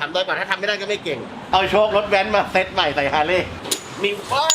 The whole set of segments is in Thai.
ทำได้ก่อนถ้าทำไม่ได้ก็ไม่เก่ง เอาโชครถแว้นมาเซตใหม่ใส่ฮาร์เลย์มีป้า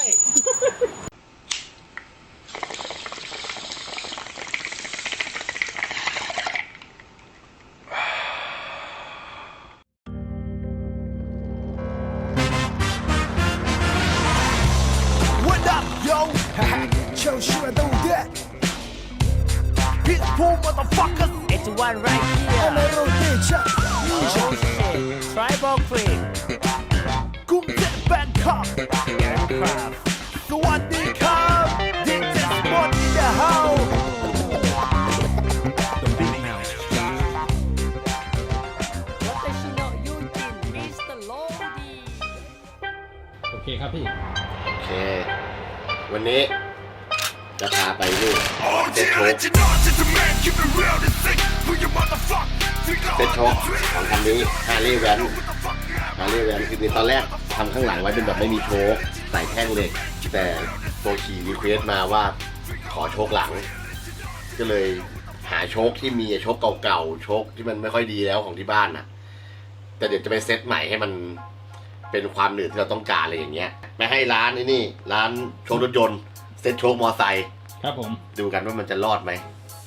โอเคครับพี่ โอเค วันนี้จะพาไปนี่ เซ็ตโชค gentleman, keep it real and sick for your motherfucker. เซ็ตโชคของคันนี้ฮาร์เลย์แว้นฮาร์เลย์แวนคือในตอนแรกทำข้างหลังไว้เป็นแบบไม่มีโชคใส่แท่งเหล็ก แต่โตขี่รีเควสมาว่า ขอโชคหลัง ก็เลยหาโชคที่มีโชคเก่าๆโชคที่มันไม่ค่อยดีแล้วของที่บ้านน่ะ แต่เดี๋ยวจะไปเซตใหม่ให้มันเป็นความหนืดที่เราต้องการอะไรอย่างเงี้ยไปให้ร้านนี่นี่ ร้านโชครถยนต์เซตโชคมอไซค์ครับผมดูกันว่ามันจะรอดไหม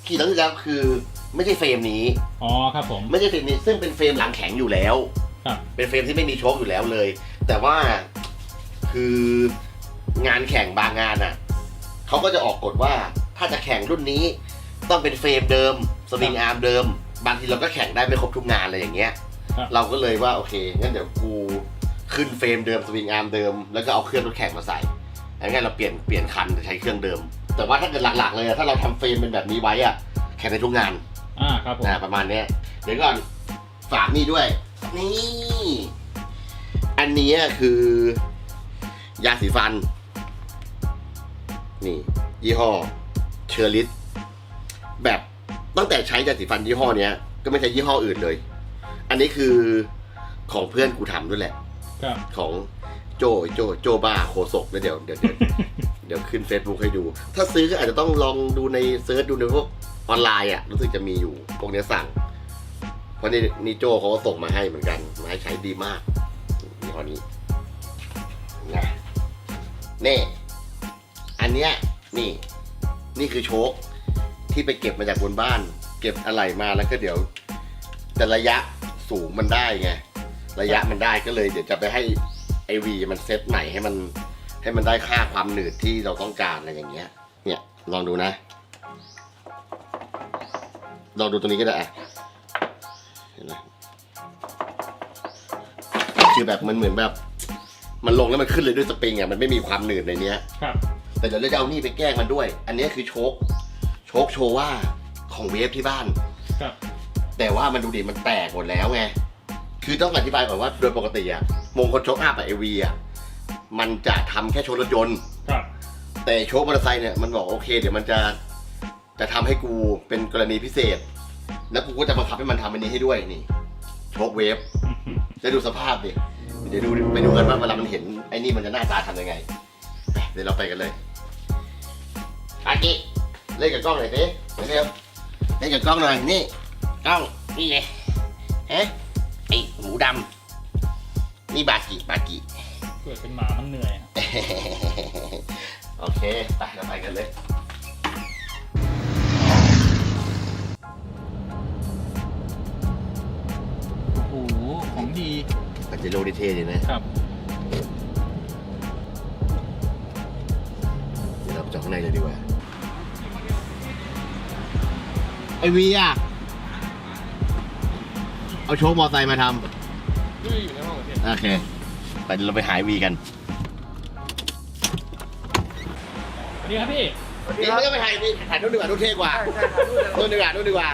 ขี่ตั้งแต่คือไม่ใช่เฟรมนี้อ๋อครับผมไม่ใช่เฟรมนี้ซึ่งเป็นเฟรมหลังแข็งอยู่แล้วครับเป็นเฟรมที่ไม่มีโชคอยู่แล้วเลย แต่ว่าคืองานแข่งบางงานอะ เขาก็จะออกกฎว่าถ้าจะแข่งรุ่นนี้ ต้องเป็นเฟรมเดิมสวิงอาร์มเดิม บางทีเราก็แข่งได้ไม่ครบทุกงานอะไรอย่างเงี้ย ครับ เราก็เลยว่าโอเคงั้นเดี๋ยวกูขึ้นเฟรมเดิมสวิงอาร์มเดิมแล้วก็เอาเครื่องรถแข่งมาใส่งั้นเราเปลี่ยนเปลี่ยนคันใช้เครื่องเดิม แต่ว่าถ้าเกิดหลักๆเลยอะถ้าเราทำเฟรมเป็นแบบนี้ไว้อะแข่งในทุกงาน อ่าครับผม อ่าประมาณเนี้ยเดี๋ยวก่อนฝากนี่ด้วย นี่ อันนี้คือยาสีฟัน นี่ ยี่ห้อเชอร์ลิสแบบตั้งแต่ใช้ยาสีฟันยี่ห้อเนี้ย ก็ไม่ใช้ยี่ห้ออื่นเลย อันนี้คือของเพื่อนกูทำด้วยแหละ ครับ ของโจโจโจบ้าโคศกแล้วเดี๋ยวเดี๋ยวเดี๋ยวเดี๋ยวขึ้น Facebook ให้ดู ถ้าซื้อก็อาจจะต้องลองดูในเซิร์ชดูในพวกออนไลน์อะ รู้สึกจะมีอยู่พวกเนี้ยสั่ง เพราะนี่นี่โจเขาก็ส่งมาให้เหมือนกันมาให้ใช้ดีมากนี่ห้อนี้นะนี่อัน เนี้ยนี่นี่คือโชคที่ไปเก็บมาจากบนบ้าน เก็บอะไหล่มาแล้วก็เดี๋ยวแต่ระยะสูงมันได้ไงระยะมันได้ก็เลย เดี๋ยวจะไปให้ไอวีมันเซตใหม่ให้มันให้มันได้ค่าความหนืดที่เราต้องการอะไรอย่างเงี้ย เนี่ยลองดูนะลองดูตรงนี้ก็ได้อะเห็นไหมคือแบบมันเหมือนแบบ มันลงแล้วมันขึ้นเลยด้วยสปริงอะมันไม่มีความหนืดในเนี้ยครับ แต่เดี๋ยวเราจะเอานี่ไปแกล้งมันด้วย อันนี้คือโชคโชคโชว่าของเวฟที่บ้าน ครับ แต่ว่ามันดูดิมันแตกหมดแล้วไง คือต้องอธิบายก่อนว่าโดยปกติอะมงคลโชคอัพอะเอวีอะมันจะทำแค่โชครถยนต์ ครับ แต่โชคมอเตอร์ไซค์เนี่ยมันบอกโอเค เดี๋ยวมันจะจะทำให้กูเป็นกรณีพิเศษ แล้วกูก็จะบังคับให้มันทำอันนี้ให้ด้วยนี่ โชคเวฟจะดูสภาพดิ เดี๋ยวดูไปดูกันว่าเวลามันเห็นไอ้นี่มันจะหน้าตาทำยังไงไปเดี๋ยวเราไปกันเลย อากิเล่นกับกล้องหน่อยสิเร็วๆเล่นกับกล้องหน่อยนี่กล้องนี่เลยเฮ้ไอหมูดำนี่บากิบากิเกิดเป็นหมามันเหนื่อยอะโอเคไปเราไปกันเลยโอ้โหของดีอาจจะโลดิเท่ดีนะครับ เดี๋ยวเราไปเจาะข้างในเลยดีกว่า ไอวีอะ เอาโชว์มอไซค์มาทำโอเค ไปเดี๋ยวเราไปหายวีกันสวัสดีครับพี่นี่ไม่ต้องไปถ่ายนี่ถ่ายนู่นดีกว่านู่นเท่กว่านู่นดีกว่านู่นดีกว่า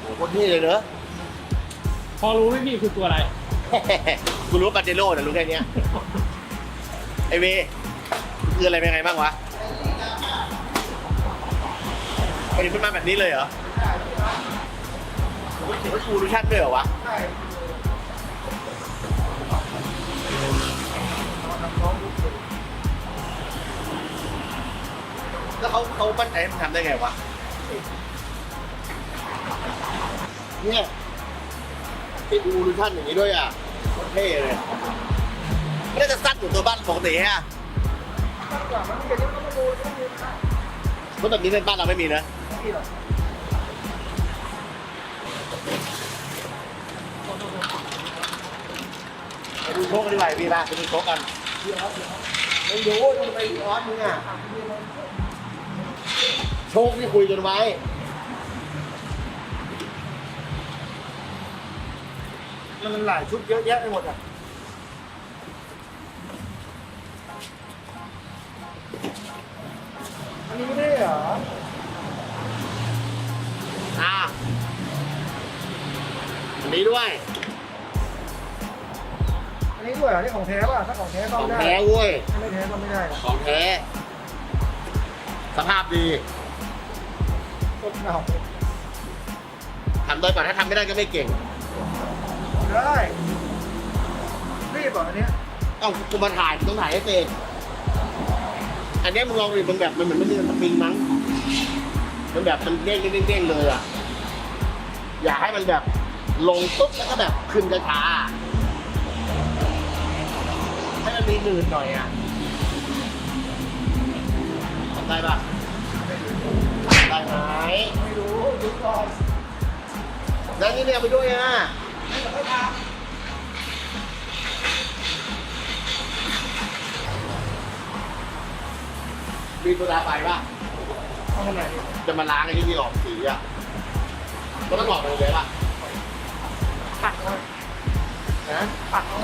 โอ้โหโคตรเท่เลยเนอะ พอรู้ไหมพี่คือตัวอะไร กูรู้ปาเจโร่แต่รู้แค่เนี้ยไอเวคืออะไรเป็นไงบ้างวะมันขึ้นมาแบบนี้เลยเหรอมันเขียนว่ากูรูชัดด้วยเหรอวะแล้วเขาเขามั่นใจให้มันทำได้ไงวะเนี่ย ติดอูรูชั่นอย่างนี้ด้วยอะโคตรเท่เลยไม่ได้จะสั้นอยู่ตัวบ้านปกติฮะรถแบบนี้ในบ้านเราไม่มีนะไม่มีหรอกไปดูโชคกันดีกว่าพี่นะไปดูโชคกันไม่รู้ทำไมออสมึงอะโชคที่คุยกันไว้ มันหลายชุดเยอะแยะไปหมดอะอันนี้ไม่ได้เหรออ่าอันนี้ด้วย อันนี้ด้วยเหรอนี่ของแท้ป่ะถ้าของแท้ขก็องไม่ได้แท้เว้ย ถ้าไม่แท้ก็ไม่ได้นะของแท้ สภาพดี ต้นเก่าทำได้ก่อนถ้าทำไม่ได้ก็ไม่เก่ง ได้รีบเหรออันเนี้ยเอ้ากูมาถ่ายต้องถ่ายให้เองอันเนี้ยมึงลองดิมันแบบมันเหมือนมันมีสปริงมั้ง มันแบบมันเด้งเด้งเด้งเลยอะ อยากให้มันแบบลงปุ๊บแล้วก็แบบขึ้นช้าๆให้มันมีหนืดหน่อยอะทำได้ปะได้ไหมไม่รู้ดูก่อนแล้วนี่เนี่ยเอาไปด้วยอะ มีโซดาไฟป่ะเอาทำไมจะมาล้างไอ้ที่ที่ออกสีอะก็ต้องออกไปเลยป่ะปักเอาไว้นะปักเอา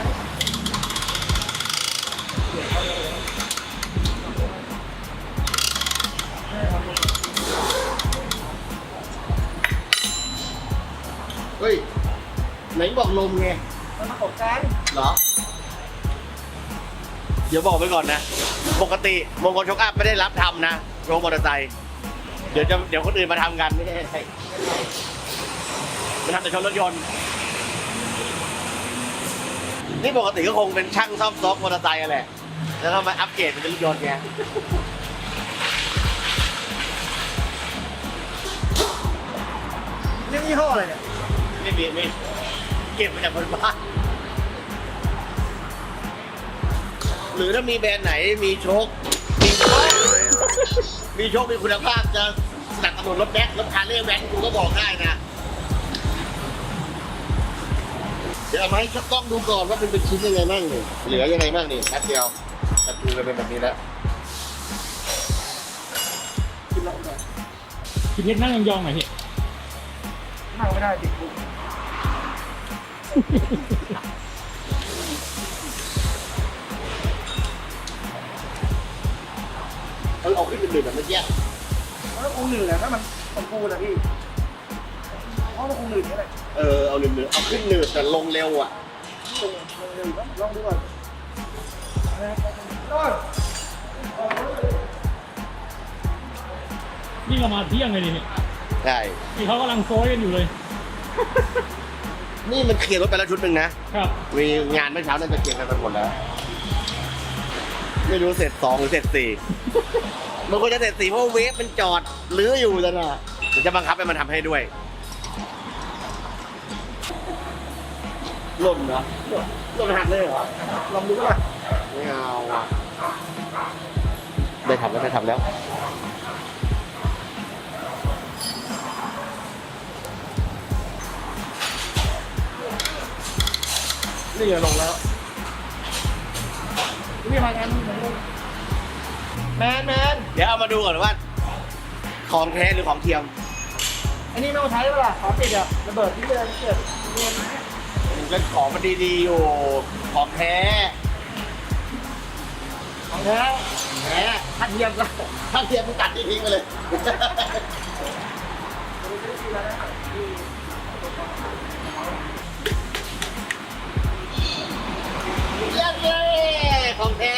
นบอกลมไงมันมาตกกันเหรอ เดี๋ยวบอกไว้ก่อนนะ ปกติมงคลชกอัพไม่ได้รับทำนะโชว์มอเตอร์ไซค์เดี๋ยวจะเดี๋ยวคนอื่นมาทำกันไม่ได้ใช่มาทำแต่ชนรถยนต์ นี่ปกติก็คงเป็นช่างซ่อมซอกมอเตอร์ไซค์อะแหละแล้วก็มาอัปเกรดเป็นรถยนต์ไงนี่ยี่ห้ออะไรเนี่ย ไม่มีไม่ เก็บมาจากบนบ้าน หรือถ้ามีแบรนด์ไหนมีโชค มีโชคมีโชคมีคุณภาพจะสนับสนุนรถแบ็ครถคาร์เล่แบ็คกูก็บอกได้นะ เดี๋ยวเอามาให้ชักกล้องดูก่อนว่าเป็นเป็นชิ้นยังไงบ้างนี่เหลือยังไงบ้างนี่แป๊บเดียวแป๊บดูกันเป็นแบบนี้แล้วกินแล้วเลยพี่เพชรนั่งยองๆหน่อยพี่นั่งไม่ได้ติดคุก เอาเอาขึ้นเป็นหนึ่งแบบเมื่อกี้มันก็คงหนืดแหละถ้ามันมันกูนะพี่เพราะมันคงหนืดนี่แหละเออเอาหนึ่งเอาขึ้นหนึ่งแต่ลงเร็วอะลงลงเร็วลองดูก่อนต้นนี่เรามาเที่ยงเลยดิพี่ใช่ นี่เขากำลังโซยกันอยู่เลย นี่มันเคลียร์รถไปแล้วชุดหนึ่งนะครับ มีงานเมื่อเช้าน่าจะเคลียร์กันไปหมดแล้ว ไม่รู้เสร็จสองหรือเสร็จสี่ มันควรจะเสร็จสี่เพราะว่าเวฟมันจอดลื้ออยู่แล้วนะเดี๋ยวจะบังคับให้มันทำให้ด้วยล่มเหรอล่มหักเลยเหรอลองดูก่อนไม่เอาอะได้ทำแล้วได้ทำแล้ว นี่ลงแล้วนี่มากันแมนแมนเดี๋ยวเอามาดูก่อนว่า ของแท้หรือของเทียม อันนี้ไม่เอาใช้เปล่าขอติดอะระเบิดที่เดินเกิดเงินมันเป็นของมันดีๆอยู่ของแท้ ของแท้แท้ถ้าเทียมก็ถ้าเทียมมึงตัดที่ทิ้งไปเลย เย้เย้ของแท้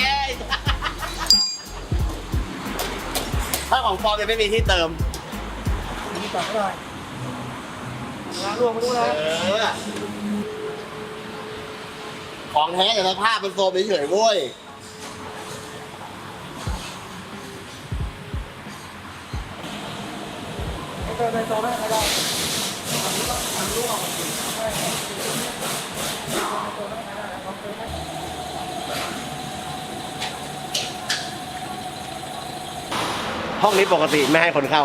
ถ้าของปลอมจะไม่มีที่เติมมีต่อเท่าไหร่ร้านรวมมาดูเอนะอของแท้แต่สภาพมันโซมเฉยๆเว้ยเติมในโซนไม่ได้ ห้องนี้ปกติไม่ให้คนเข้า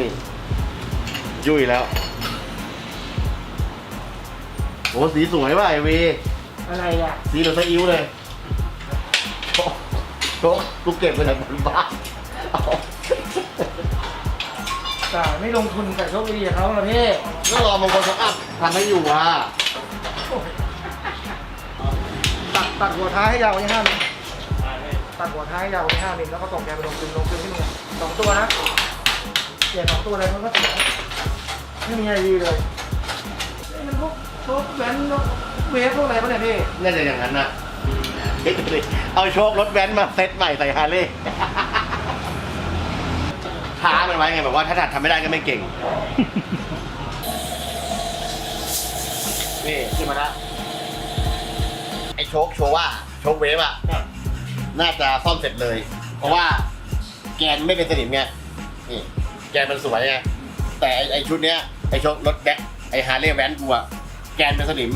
นี่ ยุ่ยแล้วโอ้สีสวยว่ะไอวีอะไรอะสีเหลืองสะอิ้วเลยโอ้โหกูเก็บไปจากบนบ้านเอาแต่ไม่ลงทุนกับโชคดีกับเขาละพี่ก็รอมงคลสักอัพทำให้อยู่อะ ตัดตัดหัวท้ายให้ยาวกว่านี้ห้ามิลตัดหัวท้ายให้ยาวกว่านี้ห้ามิลแล้วก็ตกแกนไปลงคืนลงคืนที่มึงอะสองตัวนะเปลี่ยนสองตัวเลยมันก็ติดไม่มีอะไรดีเลยนี่มันพวกพวกแบนพวกเวฟพวกอะไรปะเนี่ยพี่น่าจะอย่างนั้นนะเฮ้ยดูดิเอาโชครถแว้นมาเซ็ตใหม่ใส่ฮาร์เลย์ท้ามันไว้ไงแบบว่าถ้าถัดทำไม่ได้ก็ไม่เก่ง นี่ขึ้นมาแล้วไอ้ โชคโชว่าโชคเวฟอะน่าจะซ่อมเสร็จเลย เพราะว่าแกนไม่เป็นสนิมไงนี่แกนมันสวยไงแต่ไอ้ไอ้ชุดเนี้ยไอ้โชครถแบ็คไอ้ฮาร์เลย์แว้นกูอะแกนเป็นสนิม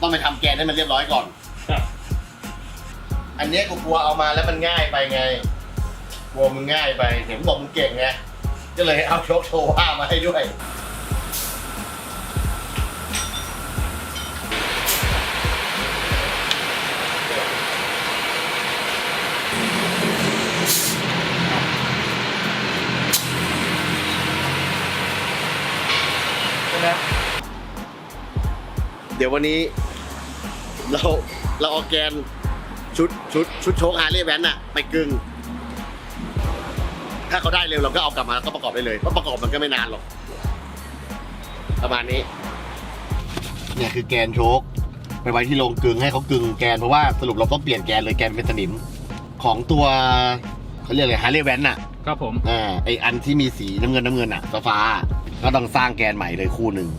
ต้องไปทำแกนให้มันเรียบร้อยก่อนครับอันเนี้ยกูกลัวเอามาแล้วมันง่ายไปไงกลัวมึงง่ายไปเห็นบอกมึงเก่งไงก็เลยเอาโชคโชว่ามาให้ด้วย ดี๋ยววันนี้ เราเราเอาแกนชุดชุดชุดโชคฮาร์เลย์แวนอะไปกึ่งถ้าเขาได้เร็วเราก็เอากลับมาแล้วก็ประกอบได้เลยเพราะประกอบมันก็ไม่นานหรอกประมาณนี้ เนี่ยคือแกนโชคไปไว้ที่โรงกึ่งให้เขากึ่งแกนเพราะว่าสรุปเราต้องเปลี่ยนแกนเลยแกนเป็นสนิมของตัวเขาเรียกอะไรฮาร์เลย์แวนอะครับผมอ่าไออันที่มีสีน้ำเงินน้ำเงินอะฟ้าๆก็ต้องสร้างแกนใหม่เลยคู่หนึ่ง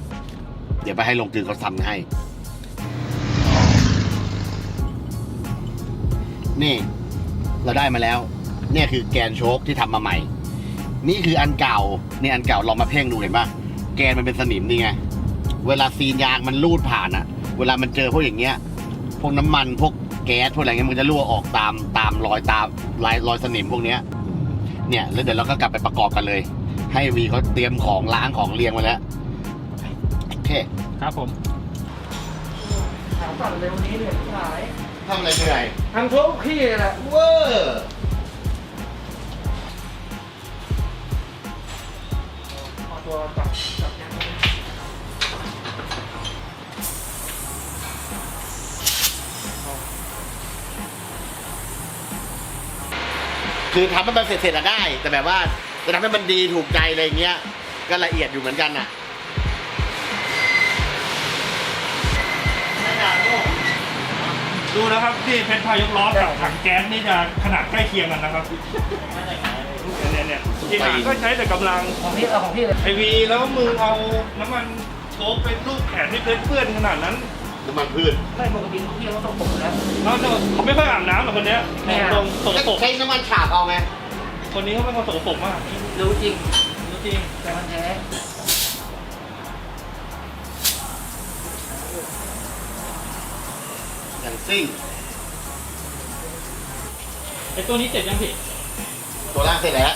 เดี๋ยวไปให้ลงกึ่งเขาทำให้ นี่เราได้มาแล้ว เนี่ยคือแกนโชคที่ทำมาใหม่ นี่คืออันเก่านี่อันเก่าลองมาเพ่งดูเห็นปะแกนมันเป็นสนิมนี่ไง เวลาซีนยางมันลูดผ่านอะเวลามันเจอพวกอย่างเงี้ย พวกน้ำมันพวกแก๊สพวกอะไรเงี้ยมันจะรั่วออกตามตามรอยตามรอยรอยสนิมพวกเนี้ย เนี่ยแล้วเดี๋ยวเราก็กลับไปประกอบกันเลย ให้วีเขาเตรียมของล้างของเรียงไว้แล้ว คครับผมถามก่อนเลยวันนี้เหนื่อยที่หายทำอะไรเหนื่อยทำโชคขี้เลยแหละเวอร์เอาตัวจับจับแกนไว้คือทำให้มันเสร็จๆอะได้ แต่แบบว่าจะทำให้มันดีถูกใจอะไรเงี้ย ก็ละเอียดอยู่เหมือนกันน่ะ ดูนะครับที่เพชรพายกล้อกับถังแก๊สนี่จะขนาดใกล้เคียงกันนะครับเนี่ยเนี่ยจริงๆก็ใช้แต่กำลังของพี่เอาของพี่เลยไอวีแล้วมึงเอาน้ำมันโชกเป็นรูปแขนที่เพชรเพื่อนขนาดนั้นน้ำมันพืชไม่ปกติของพี่เขาต้องปกอยู่แล้วแล้วเขาไม่ค่อยอาบน้ำหรอกคนเนี้ยไม่อาบตรงสกปรกใช้น้ำมันฉาบเอาไงคนนี้เขาเป็นคนสกปรกมากรู้จริงจริงแต่มันแท้ ซิ่งไอตัวนี้เสร็จยังพี่ตัวล่างเสร็จแล้ว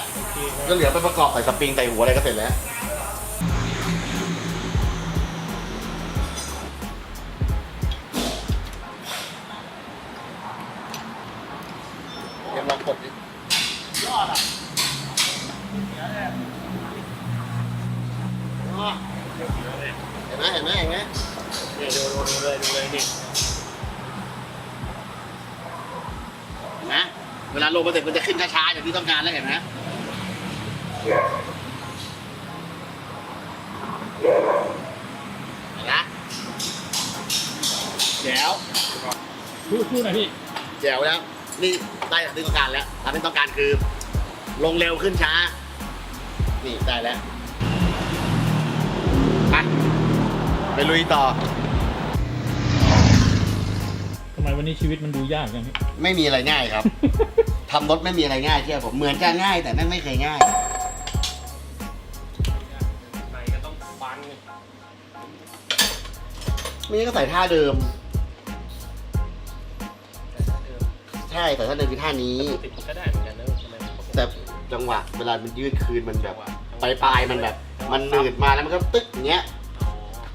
ก็เหลือไปประกอบใส่สปริงใส่หัวอะไรก็เสร็จแล้ว เวลาลงมาเสร็จมันจะขึ้นช้าๆอย่างที่ต้องการแล้วเห็นไหมเห็นไหมแจ๋วพูดพูดหน่อยพี่แจ๋วแล้ว นี่ได้อย่างที่ต้องการแล้วทำที่ต้องการคือ ลงเร็วขึ้นช้า นี่ได้แล้ว ไปไปลุยต่อทำไมวันนี้ชีวิตมันดูยากจังพี่ไม่มีอะไรง่ายครับ ทำรถไม่มีอะไรง่ายเชื่อผมเหมือนจะง่ายแต่แม่งไม่เคยง่าย ไหนก็ต้องฟันไมีก็ใส่ท่าเดิมใช่แต่ท่าเดิมคือท่านี้ ติดก็ได้เหมือนกันนะทำไมแต่จังหวะเวลามันยืดคืนมันแบบปลายปลายๆมันแบบ มันหนืดมาแล้วมันก็ตึ๊กอย่างเงี้ย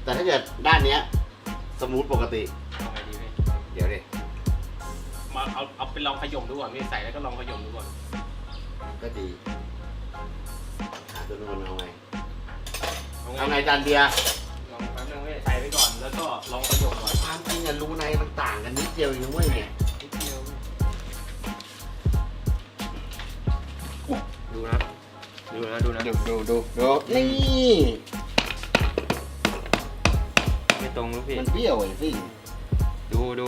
แต่ถ้าเกิดด้านเนี้ย สมูทปกติ เอาไงดีพี่เดี๋ยวดิมาเอาเอาไปลองขยมดูก่อนพี่ใส่แล้วก็ลองขยมดูก่อนก็ดีหาตัวนู้นเอาไงเอาเอาไงไงจานเบียร์ลองแป๊บนึงพี่ใส่ไว้ก่อนแล้วก็ลองขยมก่อนความจริงอะรูในมันต่างกันนิดเดียวเองนะเว้ยเนี่ยนิดเดียวดูนะดูนะดูนะดูดูดูดูนี่ไม่ตรงลูกพี่มันเบี้ยวไอ้สิ ดูดู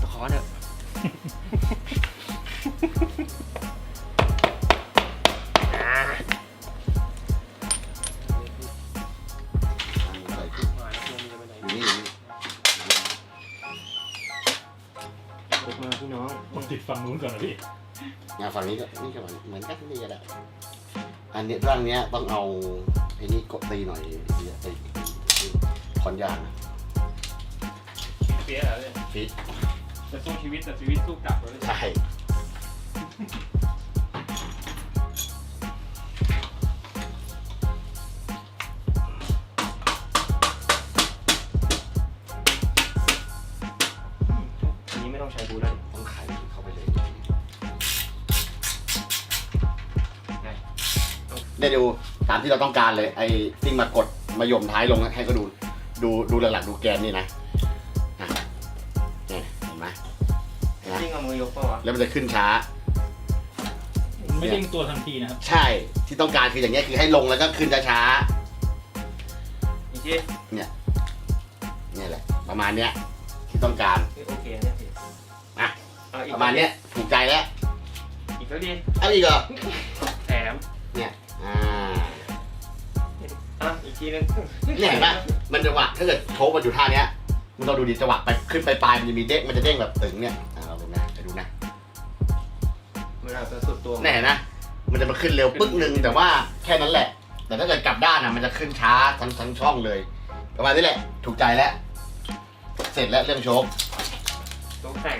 ตะขอเถอะ อ่าใส่ชุดมาแล้วตัวมีจะไปไหนอยู่นี่อยู่นี่พกมาพี่น้องผมติดฝั่งนู้นก่อนนะพี่งานฝั่งนี้ก็นี่ก็เหมือนกันนี่ก็ได้อันเนี้ยร่างเนี้ยต้องเอาไอ้นี่กดตีหน่อยไอ้ไอ้ ไอ้คอนยางอะเปี้ยเหรอเนี่ยฟิตจะสู้ชีวิตแต่ชีวิตสู้กลับเลยใช่อันนี้ไม่ต้องใช้บูแล้วต้องไขเข้าไปเลยไงได้ดูตามที่เราต้องการเลย ไอ้ซิ่งมากดมาย่มท้ายลงให้เขาดู ดูดูหลักๆดูแกนนี่นะอะเนี่ยเห็นไหมเห็นไหมจริงเอามือยกเปล่าวะแล้วมันจะขึ้นช้า ไม่เร่งตัวทันทีนะครับ ใช่ที่ต้องการคืออย่างเงี้ยคือให้ลงแล้วก็ขึ้นช้าอีกทีๆเนี่ยเนี่ยแหละ ประมาณเนี้ยที่ต้องการโอเคเนี่ยพี่อะเอาอีกประมาณเนี้ยถูกใจแล้วอีกแล้วดิ เอาอีกเหรอแถม เนี่ยอ่า อะอีกทีนึงเนี่ยเห็นปะมันจังหวะถ้าเกิดโชว์มันอยู่ท่าเนี้ยมันต้องดูดีจังหวะไปขึ้นไปปลายมันจะมีเด้งมันจะเด้งแบบตึงเนี่ยอ่าเราดูนะไปดูนะมันอาจจะสุดตัวเนี่ยเห็นนะมันจะมาขึ้นเร็วปึ๊กหนึ่งแต่ว่าแค่นั้นแหละ แต่ถ้าเกิดกลับด้านอะมันจะขึ้นช้าทั้งทั้งช่องเลยประมาณนี้แหละ ถูกใจแล้วเสร็จแล้วเรื่องโชคต้องแต่ง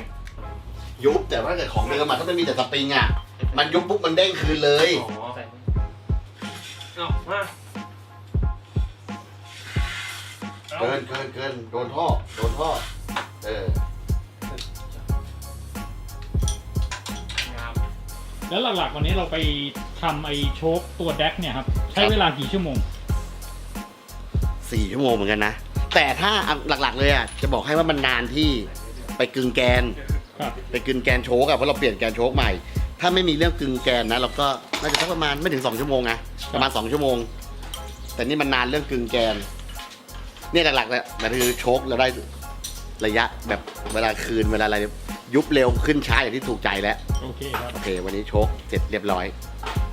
ยุบแต่ว่าถ้าเกิดของเดิมอะถ้ามันมีแต่สปริงอะมันยุบปุ๊บมันเด้งคืนเลยอ๋อแต่งเอามา เอาเกินเกินเกินโดนท่อโดนท่อเออ งามแล้วหลักๆวันนี้เราไปทำไอ้โชคตัวแดกเนี่ยครับ ใช้เวลากี่ชั่วโมง สี่ชั่วโมงเหมือนกันนะ แต่ถ้าเอาหลักๆเลยอะจะบอกให้ว่ามันนานที่ไปกึงแกน ครับ ไปกึงแกนโชกอะเพราะเราเปลี่ยนแกนโชกใหม่ ถ้าไม่มีเรื่องกึงแกนนะเราก็น่าจะสักประมาณไม่ถึงสองชั่วโมงนะประมาณสองชั่วโมง แต่นี่มันนานเรื่องกึงแกน เนี่ยหลักๆเลยมันคือโชกเราได้ระยะแบบเวลาคืนเวลาอะไรยุบเร็วขึ้นช้าอย่างที่ถูกใจแล้ว โอเคครับ โอเค วันนี้โชกเสร็จเรียบร้อย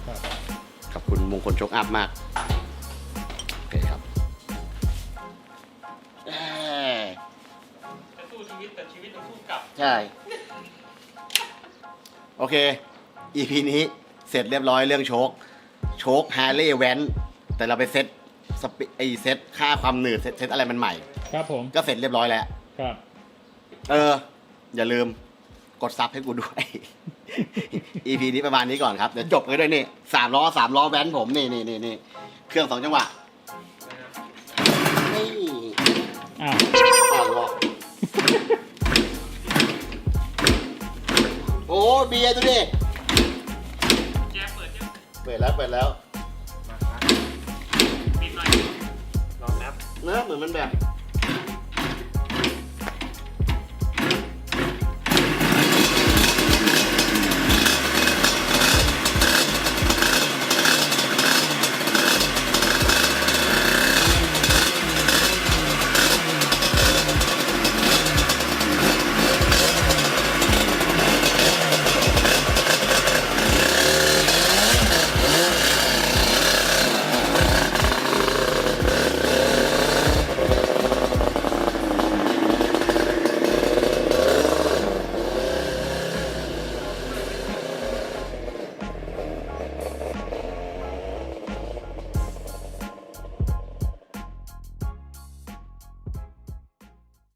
ครับ ขอบคุณมงคลโชคอัพมาก โอเคครับเอ้ยจะสู้ชีวิตแต่ชีวิตต้องสู้กลับ ใช่ โอเค EP นี้เสร็จเรียบร้อยเรื่องโชค โชคฮาร์เลย์แวนแต่เราไปเซต สปิไอเซตค่าความหนืดเซตเซตอะไรมันใหม่ ครับผม ก็เสร็จเรียบร้อยแล้ว ครับ เออ อย่าลืมกดซับให้กูด้วย EP นี้ประมาณนี้ก่อนครับเดี๋ยวจบกันด้วยนี่สามล้อสามล้อแว้นผมนี่นี่นี่นี่เครื่องสองจังหวะนี่อ่าอ่านล้อโอ้เบียร์ดูดิแจ๊เปิดยังเปิดแล้วเปิดแล้ว น่อยลองแอปเนอะเหมือนมันแบบ